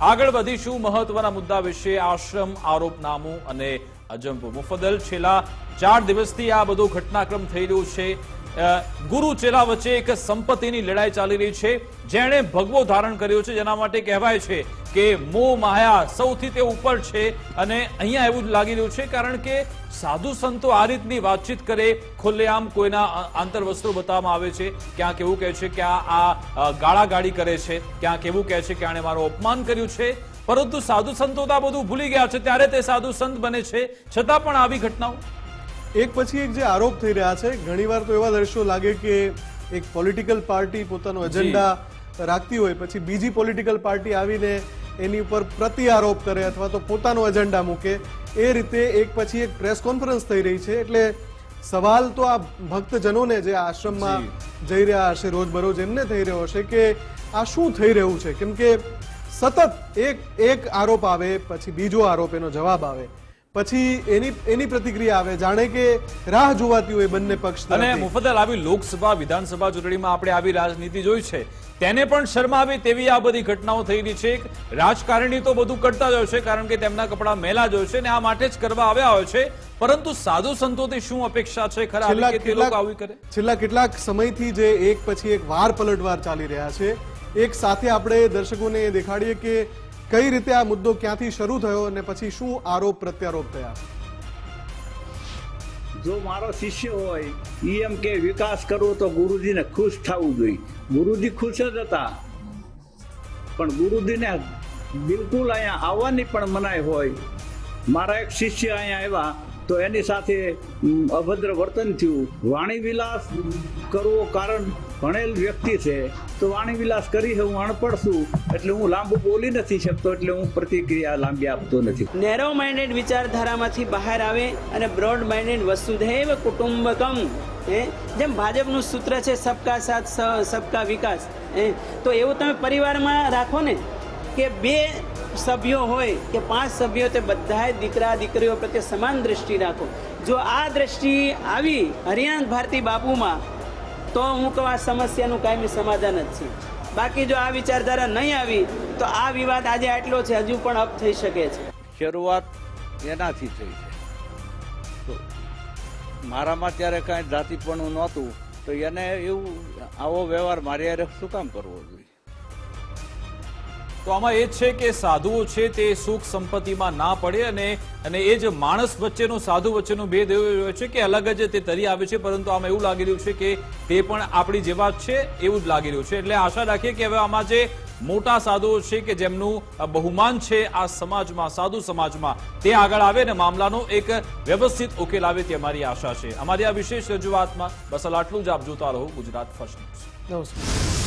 આગળ વધીશું મહત્વના મુદ્દા વિશે, આશ્રમ, આરોપનામું અને અજંપો. મુફદલ છેલ્લા ચાર દિવસથી આ બધો ઘટનાક્રમ થઈ રહ્યો છે. ગુરુ ચેલા વચ્ચે એક સંપત્તિની લડાઈ ચાલી રહી છે. જેણે ભગવો ધારણ કર્યો છે. જેના માટે કહેવાય છે કે મો માયા સૌથી તે ઉપર છે અને અહીંયા એવું જ લાગી રહ્યું છે કારણ કે સાધુ સંતો આ રીતની વાતચીત કરે ખુલ્લેઆમ કોઈના આંતર આંતરવસ્ત્રો બતાવવામાં આવે છે. ક્યાંક એવું કહે છે કે આ આ ગાળાગાળી કરે છે. ક્યાંક એવું કહે છે કે આણે મારું અપમાન કર્યું છે. પરંતુ સાધુ સંતો તો આ બધું ભૂલી ગયા છે. ત્યારે તે સાધુ સંત બને છે. છતાં પણ આવી ઘટનાઓ. એક પછી એક જે આરોપ થઈ રહ્યા છે ઘણીવાર તો એવા દ્રશ્યો લાગે કે એક પોલિટિકલ પાર્ટી પોતાનો એજન્ડા રાખતી હોય પછી બીજી પોલિટિકલ પાર્ટી આવીને એની ઉપર પ્રતિ આરોપ કરે અથવા તો પોતાનો એજન્ડા મૂકે એ રીતે એક પછી એક પ્રેસ કોન્ફરન્સ થઈ રહી છે. એટલે સવાલ તો આ ભક્તજનોને જે આશ્રમમાં જઈ રહ્યા હશે રોજબરોજ એમને થઈ રહ્યો હશે કે આ શું થઈ રહ્યું છે? કેમ કે સતત એક એક આરોપ આવે પછી બીજો આરોપ એનો જવાબ આવે. પછી એની એની પ્રતિક્રિયા આવે જાણે કે રાહ જોવાતી હોય બંને પક્ષ અને. મુફદ્દલ આવી લોકસભા વિધાનસભા ચૂંટણીમાં આપણે આવી રાજનીતિ જોઈ છે. તેને પણ શરમાવે તેવી આ બધી ઘટનાઓ થઈ રહી છે. રાજકારણી તો બધું કરતા જ હોય છે કારણ કે તેમના કપડા મેલા જ હોય છે અને આ માટે જ કરવા આવ્યા હોય છે. પરંતુ સાધુ સંતોથી શું અપેક્ષા છે ખરા? કે તે લોકો આવી કરે? છેલ્લા કેટલાક સમયથી જે એક પછી એક વાર પલટવાર ચાલી રહ્યા છે. એક સાથે આપણે દર્શકોને એ દેખાડીએ કે કઈ રીતે આ મુદ્દો ક્યાંથી શરૂ થયો અને પછી શું આરોપ પ્રત્યારોપ થયા? જો મારો શિષ્ય હોય એ એમ કે વિકાસ કરવો તો ગુરુજીને ખુશ થવું જોઈએ. ગુરુજી ખુશ જ હતા. પણ ગુરુજીને બિલકુલ અહીંયા આવવાની પણ મનાઈ હોય. મારા એક શિષ્ય અહીંયા આવ્યા. તો એની સાથે અભદ્ર વર્તન થયું. વાણી વિલાસ કરવો કારણ ભણેલ વ્યક્તિ છે. તો વાણી વિલાસ કરી છે, હું અણપડ છું, એટલે હું લાંબુ બોલી નથી શકતો, એટલે હું પ્રતિક્રિયા લાંબી આપતો નથી. નેરો માઇન્ડેડ વિચારધારામાંથી બહાર આવે અને બ્રોડ માઇન્ડેડ વસુધૈવ કુટુંબકમ, હે? જેમ ભાજપનું સૂત્ર છે, સબકા સાથ સબકા વિકાસ, હે? તો એવું તમે પરિવારમાં રાખો ને કે બે સભ્યો હોય કે પાંચ સભ્યો તે બધાએ દીકરા, દીકરીઓ પ્રત્યે સમાન દ્રષ્ટિ રાખો. જો આ દ્રષ્ટિ આવી હરિયાણ ભારતી બાપુમાં, તો હું કહું આ સમસ્યાનું કાયમી સમાધાન જ છે. બાકી જો આ વિચારધારા નહીં આવી, તો આ વિવાદ આજે આટલો છે, હજુ પણ અપ થઈ શકે છે. શરૂઆત એનાથી થઈ છે. તો મારામાં ત્યારે કાંઈ જાતિપણું નહોતું, તો એને એવું આવો વ્યવહાર મારી હારે શું કામ કરવો જોઈએ? તો આમાં એ છે કે સાધુઓ છે તે સુખ સંપત્તિમાં ના પડે અને અને એ જ માણસ વચ્ચેનો, સાધુ વચ્ચેનો ભેદ એવો હોય છે કે અલગ જ તે તરી આવે છે, પરંતુ આમાં એવું લાગી રહ્યું છે કે તે પણ આપણી જેવા જ છે એવું જ લાગી રહ્યું છે. એટલે આશા રાખીએ કે હવે આમાં જે મોટા સાધુઓ છે કે જેમનું બહુમાન છે આ સમાજમાં, સાધુ સમાજમાં, તે આગળ આવે ને મામલાનો એક વ્યવસ્થિત ઉકેલ આવે તે અમારી આશા છે. અમારી આ વિશેષ રજૂઆતમાં બસ આટલું જ. આપ જોતા રહો ગુજરાત ફર્સ્ટ નમસ્કાર.